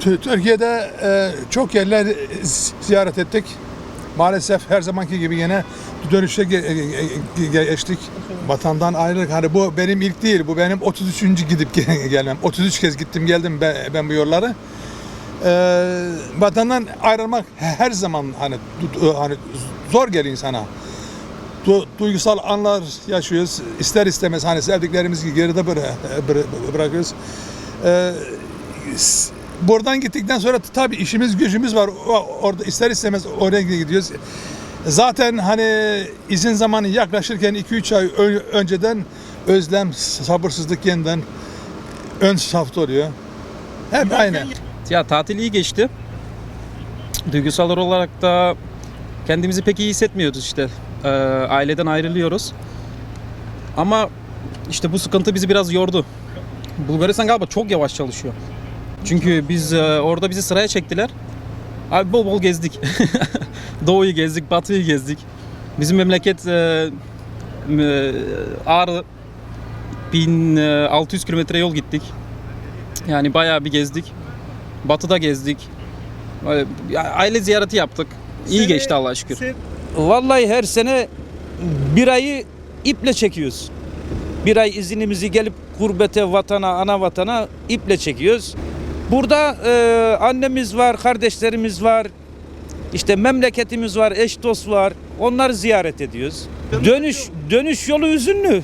Tü- Türkiye'de e, çok yerler ziyaret ettik. Maalesef her zamanki gibi yine dönüşe ge- ge- ge- geçtik. Vatandan ayrılık. Hani bu benim ilk değil. Bu benim 33. gidip ge- gelmem. 33 kez gittim geldim ben, ben bu yolları. E, vatandan ayrılmak her zaman hani hani zor geliyor insana. Du- duygusal anlar yaşıyoruz. İster istemez hani sevdiklerimizi geride bıra- bıra- bırakıyoruz. E, buradan gittikten sonra tabii işimiz gücümüz var. Orada ister istemez oraya gidiyoruz. Zaten hani izin zamanı yaklaşırken 2-3 ay önceden özlem, sabırsızlık yeniden ön safta oluyor. Hep aynı. Ya tatil iyi geçti. Duygusal olarak da kendimizi pek iyi hissetmiyoruz işte. Ee, aileden ayrılıyoruz. Ama işte bu sıkıntı bizi biraz yordu. Bulgaristan galiba çok yavaş çalışıyor. Çünkü biz e, orada bizi sıraya çektiler. Abi bol bol gezdik. Doğuyu gezdik, batıyı gezdik. Bizim memleket e, e, Ağrı 1600 kilometre yol gittik. Yani bayağı bir gezdik. Batı'da gezdik. Aile ziyareti yaptık. İyi geçti Allah'a şükür. Vallahi her sene bir ayı iple çekiyoruz. Bir ay izinimizi gelip gurbete, vatana, ana vatana iple çekiyoruz. Burada e, annemiz var, kardeşlerimiz var. İşte memleketimiz var, eş dost var. Onları ziyaret ediyoruz. Dönüş dönüş yolu üzünlü.